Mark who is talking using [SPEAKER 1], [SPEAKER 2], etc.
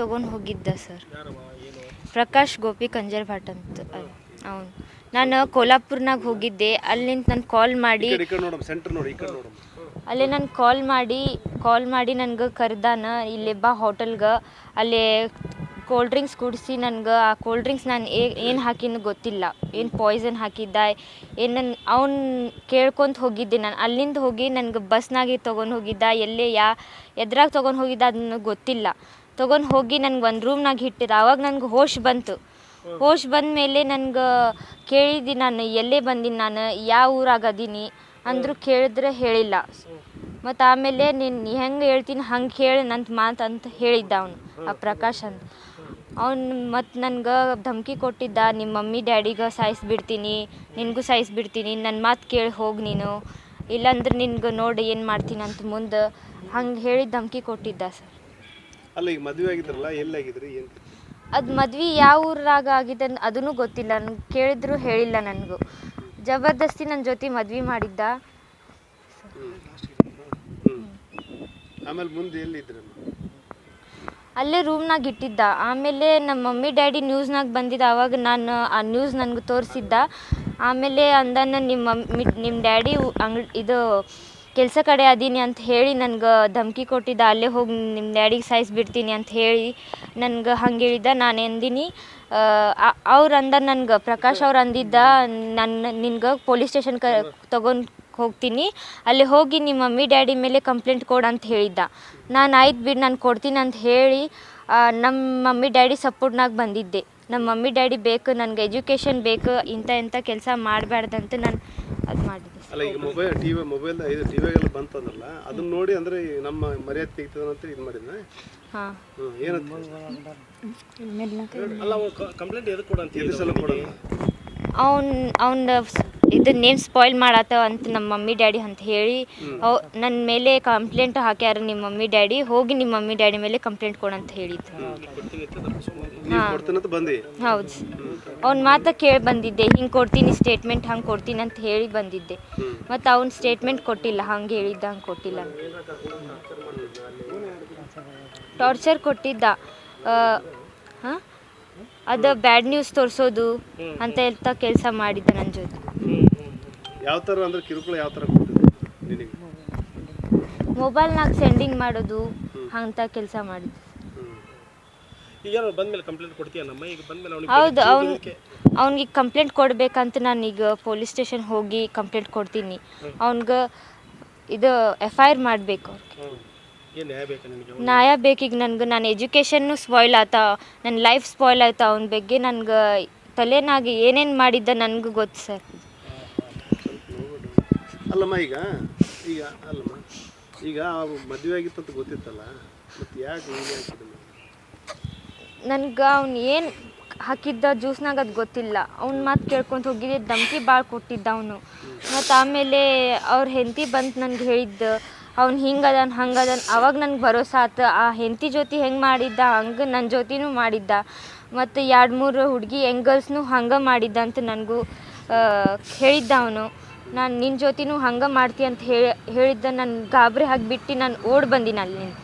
[SPEAKER 1] ತೊಗೊಂಡು ಹೋಗಿದ್ದ ಸರ್. ಪ್ರಕಾಶ್ ಗೋಪಿ ಕಂಜರ್ ಭಟ್ ಅಂತ. ಅವನು ನಾನು ಕೋಲಾಪುರ್ನಾಗ ಹೋಗಿದ್ದೆ. ಅಲ್ಲಿಂದ ನಾನು ಕಾಲ್ ಮಾಡಿ ಅಲ್ಲೇ ನಾನು ಕಾಲ್ ಮಾಡಿ ಕಾಲ್ ಮಾಡಿ ನನಗೆ ಕರ್ದಾನ. ಇಲ್ಲಿ ಬಾ ಹೋಟೆಲ್ಗೆ ಅಲ್ಲೇ ಕೋಲ್ಡ್ ಡ್ರಿಂಕ್ಸ್ ಕುಡಿಸಿ ನನಗೆ. ಆ ಕೋಲ್ಡ್ ಡ್ರಿಂಕ್ಸ್ ನಾನು ಏನು ಹಾಕಿನ ಗೊತ್ತಿಲ್ಲ. ಏನು ಪಾಯ್ಸನ್ ಹಾಕಿದ್ದ ಏನು ನನ್ನ ಅವ್ನು ಕೇಳ್ಕೊಂತ ಹೋಗಿದ್ದೆ ನಾನು. ಅಲ್ಲಿಂದ ಹೋಗಿ ನನಗೆ ಬಸ್ನಾಗೆ ತೊಗೊಂಡು ಹೋಗಿದ್ದ. ಎಲ್ಲೇ ಯಾ ಎದ್ರಾಗ ತೊಗೊಂಡು ಹೋಗಿದ್ದ ಅದನ್ನ ಗೊತ್ತಿಲ್ಲ. ತೊಗೊಂಡು ಹೋಗಿ ನನಗೆ ಒಂದು ರೂಮ್ನಾಗ ಇಟ್ಟಿದ್ದ ಆವಾಗ ನನಗೆ ಹೋಶ್ ಬಂತು. ಹೋಶ್ ಬಂದ ಮೇಲೆ ನನ್ಗೆ ಕೇಳಿದ್ದಿ ನಾನು, ಎಲ್ಲೇ ಬಂದೀನಿ ನಾನು? ಯಾವ ಊರಾಗ ಅದೀನಿ? ಅಂದರೂ ಕೇಳಿದ್ರೆ ಹೇಳಿಲ್ಲ. ಮತ್ತು ಆಮೇಲೆ ನೀನು ಹೆಂಗೆ ಹೇಳ್ತೀನಿ ಹಂಗೆ ಕೇಳಿ ನಂತ ಮಾತು ಅಂತ ಹೇಳಿದ್ದ ಅವನು, ಆ ಪ್ರಕಾಶ್ ಅಂತ. ಅವನು ಮತ್ತು ನನ್ಗೆ ಧಮಕಿ ಕೊಟ್ಟಿದ್ದ ನಿಮ್ಮ ಮಮ್ಮಿ ಡ್ಯಾಡಿಗೆ ಸಾಯಿಸ್ಬಿಡ್ತೀನಿ ನಿನಗೂ ಸಾಯಿಸ್ಬಿಡ್ತೀನಿ ನನ್ನ ಮಾತು ಕೇಳಿ ಹೋಗಿ ನೀನು. ಇಲ್ಲಾಂದ್ರೆ ನಿನ್ಗೆ ನೋಡಿ ಏನು ಮಾಡ್ತೀನಿ ಅಂತ ಮುಂದೆ. ಹಂಗೆ ಹೇಳಿ ಧಮಕಿ ಕೊಟ್ಟಿದ್ದ ಸರ್.
[SPEAKER 2] ಅಲ್ಲ ಈಗ ಮದುವೆ ಆಗಿದ್ರಲ್ಲ ಎಲ್ಲಾಗಿದ್ರಿ ಏನು
[SPEAKER 1] ಅದು ಮದ್ವೆ ಯಾವ ಊರಾಗ ಆಗಿದೆ ಅದೂ ಗೊತ್ತಿಲ್ಲ. ನನ್ಗೆ ಕೇಳಿದ್ರು ಹೇಳಿಲ್ಲ ನನಗೂ. ಜಬರ್ದಸ್ತಿ ನನ್ನ ಜೊತೆ ಮದ್ವೆ ಮಾಡಿದ್ದ.
[SPEAKER 2] ಆಮೇಲೆ ಮುಂದೆ ಎಲ್ಲಿದ್ರಮ್ಮ
[SPEAKER 1] ಅಲ್ಲೇ ರೂಮ್ನಾಗ ಇಟ್ಟಿದ್ದ. ಆಮೇಲೆ ನಮ್ಮ ಮಮ್ಮಿ ಡ್ಯಾಡಿ ನ್ಯೂಸ್ನಾಗ ಬಂದಿದ್ದ. ಆವಾಗ ನಾನು ಆ ನ್ಯೂಸ್ ನನಗೆ ತೋರಿಸಿದ್ದ. ಆಮೇಲೆ ಅಂದನ ನಿಮ್ಮ ಮಮ್ಮಿ ನಿಮ್ಮ ಡ್ಯಾಡಿ ಅಂಗ್ ಇದು ಕೆಲಸ ಕಡೆ ಅದೀನಿ ಅಂತ ಹೇಳಿ ನನ್ಗೆ ಧಮಕಿ ಕೊಟ್ಟಿದ್ದ, ಅಲ್ಲೇ ಹೋಗಿ ನಿಮ್ಮ ಡ್ಯಾಡಿಗೆ ಸಾಯಿಸ್ಬಿಡ್ತೀನಿ ಅಂತ ಹೇಳಿ ನನ್ಗೆ ಹಂಗೆ ಹೇಳಿದ್ದ. ನಾನು ಎಂದಿನಿ ಅವ್ರು ಅಂದ ನನ್ಗೆ, ಪ್ರಕಾಶ್ ಅವ್ರು ಅಂದಿದ್ದ ನನ್ನ ನಿನ್ಗೆ ಪೊಲೀಸ್ ಸ್ಟೇಷನ್ ಕ, ತೊಗೊಂಡು ಹೋಗ್ತೀನಿ. ಅಲ್ಲಿ ಹೋಗಿ ನಿಮ್ಮ ಮಮ್ಮಿ, ಡ್ಯಾಡಿ ಮೇಲೆ ಕಂಪ್ಲೇಂಟ್ ಕೊಡು ಅಂತ ಹೇಳಿದ್ದ. ನಾನು ಆಯ್ತು ಬಿಡು, ನಾನು ಕೊಡ್ತೀನಿ ಅಂತ ಹೇಳಿ ನಮ್ಮ ಮಮ್ಮಿ, ಡ್ಯಾಡಿ ಸಪೋರ್ಟ್ನಾಗ ಬಂದಿದ್ದೆ. ನಮ್ಮ ಮಮ್ಮಿ, ಡ್ಯಾಡಿ ಬೇಕು, ನನಗೆ ಎಜುಕೇಷನ್ ಬೇಕು ಇಂಥ ಇಂಥ ಕೆಲಸ ಮಾಡಬಾರ್ದಂತ ನಾನು ಅದು ಮಾಡಿದ್ದೆ.
[SPEAKER 2] ಅಲ್ಲ ಈಗ ಮೊಬೈಲ್ ಟಿವಿ ಮೊಬೈಲ್ ಇದು ಟಿವಿಯಾಗೆಲ್ಲ ಬಂತಂದಲ್ಲ ಅದನ್ನ ನೋಡಿ ಅಂದ್ರೆ ಈ ನಮ್ಮ ಮರ್ಯಾದೆ ತೆಗಿತದ ಅಂತ ಇದು ಮಾಡಿದ್ನ?
[SPEAKER 1] ಹಾಂ.
[SPEAKER 2] ಏನಂತ?
[SPEAKER 3] ಅಲ್ಲ ಕಂಪ್ಲೇಂಟ್ ಎದಕ್ಕೆ ಕೊಡ ಅಂತ
[SPEAKER 2] ಎದು ಸಲ ಕೊಡೋಣ
[SPEAKER 1] ಅವ್ನು ಅವ್ನ ಇದು ನೇಮ್ ಸ್ಪಾಯ್ಲ್ ಮಾಡತ್ತವ ಅಂತ ನಮ್ಮ ಮಮ್ಮಿ ಡ್ಯಾಡಿ ಅಂತ ಹೇಳಿ ಅವ್ ನನ್ನ ಮೇಲೆ ಕಂಪ್ಲೇಂಟ್ ಹಾಕ್ಯಾರ ನಿಮ್ಮ ಮಮ್ಮಿ ಡ್ಯಾಡಿ ಹೋಗಿ ನಿಮ್ಮ ಮಮ್ಮಿ ಡ್ಯಾಡಿ ಮೇಲೆ ಕಂಪ್ಲೇಂಟ್ ಕೊಡು ಅಂತ ಹೇಳಿದ್ದು. ಹೌದು. ಅವ್ನ ಮಾತ ಕೇಳಿ ಬಂದಿದ್ದೆ ಹಿಂಗೆ ಕೊಡ್ತೀನಿ ಸ್ಟೇಟ್ಮೆಂಟ್ ಹಂಗೆ ಕೊಡ್ತೀನಿ ಅಂತ ಹೇಳಿ ಬಂದಿದ್ದೆ. ಮತ್ತು ಅವ್ನ ಸ್ಟೇಟ್ಮೆಂಟ್ ಕೊಟ್ಟಿಲ್ಲ ಹಂಗೆ ಹೇಳಿದ್ದ ಹಂಗೆ ಕೊಟ್ಟಿಲ್ಲ. ಟಾರ್ಚರ್ ಕೊಟ್ಟಿದ್ದ. ಹಾಂ? ಅದು ಬ್ಯಾಡ್ ನ್ಯೂಸ್ ತೋರಿಸೋದು ಅಂತ ಹೇಳ್ತಾ ಕೆಲಸ ಮಾಡಿದ್ದ ನನ್ನ ಜೊತೆ.
[SPEAKER 2] ಯಾವ ಥರ ಅಂದ್ರೆ ಕಿರುಕುಳ ಯಾವ ಥರ ಕೊಟ್ಟಿದ್ರು ನಿನಗೆ?
[SPEAKER 1] ಮೊಬೈಲ್ನಾಗ ಸೆಂಡಿಂಗ್ ಮಾಡೋದು ಅಂತ ಕೆಲಸ ಮಾಡಿದ್ದು
[SPEAKER 3] ಈಗ ಏನೋ ಬಂದ್ಮೇಲೆ ಕಂಪ್ಲೇಂಟ್ ಕೊಡ್ತೀಯ ನಮ್ಮ? ಈಗ ಬಂದ್ಮೇಲೆ ಅವ್ನಿಗೆ
[SPEAKER 1] ಹೌದು ಅವ್ನು ಅವ್ನಿಗೆ ಕಂಪ್ಲೇಂಟ್ ಕೊಡ್ಬೇಕಂತ ನಾನೀಗ ಪೊಲೀಸ್ ಸ್ಟೇಷನ್ ಹೋಗಿ ಕಂಪ್ಲೇಂಟ್ ಕೊಡ್ತೀನಿ. ಅವ್ನಿಗೆ ಇದು ಎಫ್ ಐ ಆರ್ ಮಾಡಬೇಕು
[SPEAKER 3] ಏನು ನ್ಯಾಯ ಬೇಕಾ ನಿನಗೆ
[SPEAKER 1] ನ್ಯಾಯ ಬೇಕೀಗ ನನ್ಗೆ ನನ್ನ ಎಜುಕೇಶನ್ ಸ್ಪಾಯ್ಲ್ ಆತ ನನ್ನ ಲೈಫ್ ಸ್ಪಾಯ್ಲ್ ಆಯ್ತಾ ಅವನ ಬಗ್ಗೆ ನನ್ಗೆ ತಲೆನಾಗಿ ಏನೇನು ಮಾಡಿದ್ದ ನನಗೂ ಗೊತ್ತು ಸರ್.
[SPEAKER 2] ಅಲ್ಲಮ್ಮ, ಈಗ ಈಗ, ಅಲ್ಲಮ್ಮ, ಈಗ ಮದುವೆ ಆಗಿತ್ತಂತ ಗೊತ್ತಿತ್ತಲ್ಲ, ಮತ್ತೆ ಯಾಕೆ ನೀನು ಯಾಕೆ
[SPEAKER 1] ನನ್ಗೆ ಅವ್ನು ಏನು ಹಾಕಿದ್ದ ಜ್ಯೂಸ್ನಾಗ ಅದು ಗೊತ್ತಿಲ್ಲ. ಅವ್ನ ಮಾತು ಕೇಳ್ಕೊಂತ ಹೋಗಿದ್ದೆ ಧಮಕಿ ಭಾಳ ಕೊಟ್ಟಿದ್ದ ಅವನು. ಮತ್ತು ಆಮೇಲೆ ಅವ್ರ ಹೆಂಡತಿ ಬಂತು ನನಗೆ ಹೇಳಿದ್ದು, ಅವ್ನು ಹಿಂಗದನ್, ಹಂಗದನ್, ಅವಾಗ ನನಗೆ ಭರೋಸ ಆತು. ಆ ಹೆಂಡತಿ ಜೊತೆ ಹೆಂಗೆ ಮಾಡಿದ್ದ, ಹಂಗೆ ನನ್ನ ಜೊತೆನೂ ಮಾಡಿದ್ದ. ಮತ್ತು ಎರಡು ಮೂರು ಹುಡುಗಿ ಎಂಗಲ್ಸ್ನು ಹಂಗೆ ಮಾಡಿದ್ದ ಅಂತ ನನಗೂ ಹೇಳಿದ್ದ ಅವನು. ನಾನು ನಿನ್ನ ಜೊತೆನೂ ಹಂಗೆ ಮಾಡ್ತಿ ಅಂತ ಹೇಳಿ ಹೇಳಿದ್ದ ನಾನು ಗಾಬರಿ ಆಗಿಬಿಟ್ಟು ನಾನು ಓಡಿ ಬಂದಿನಿ ಅಲ್ಲಿಂದ.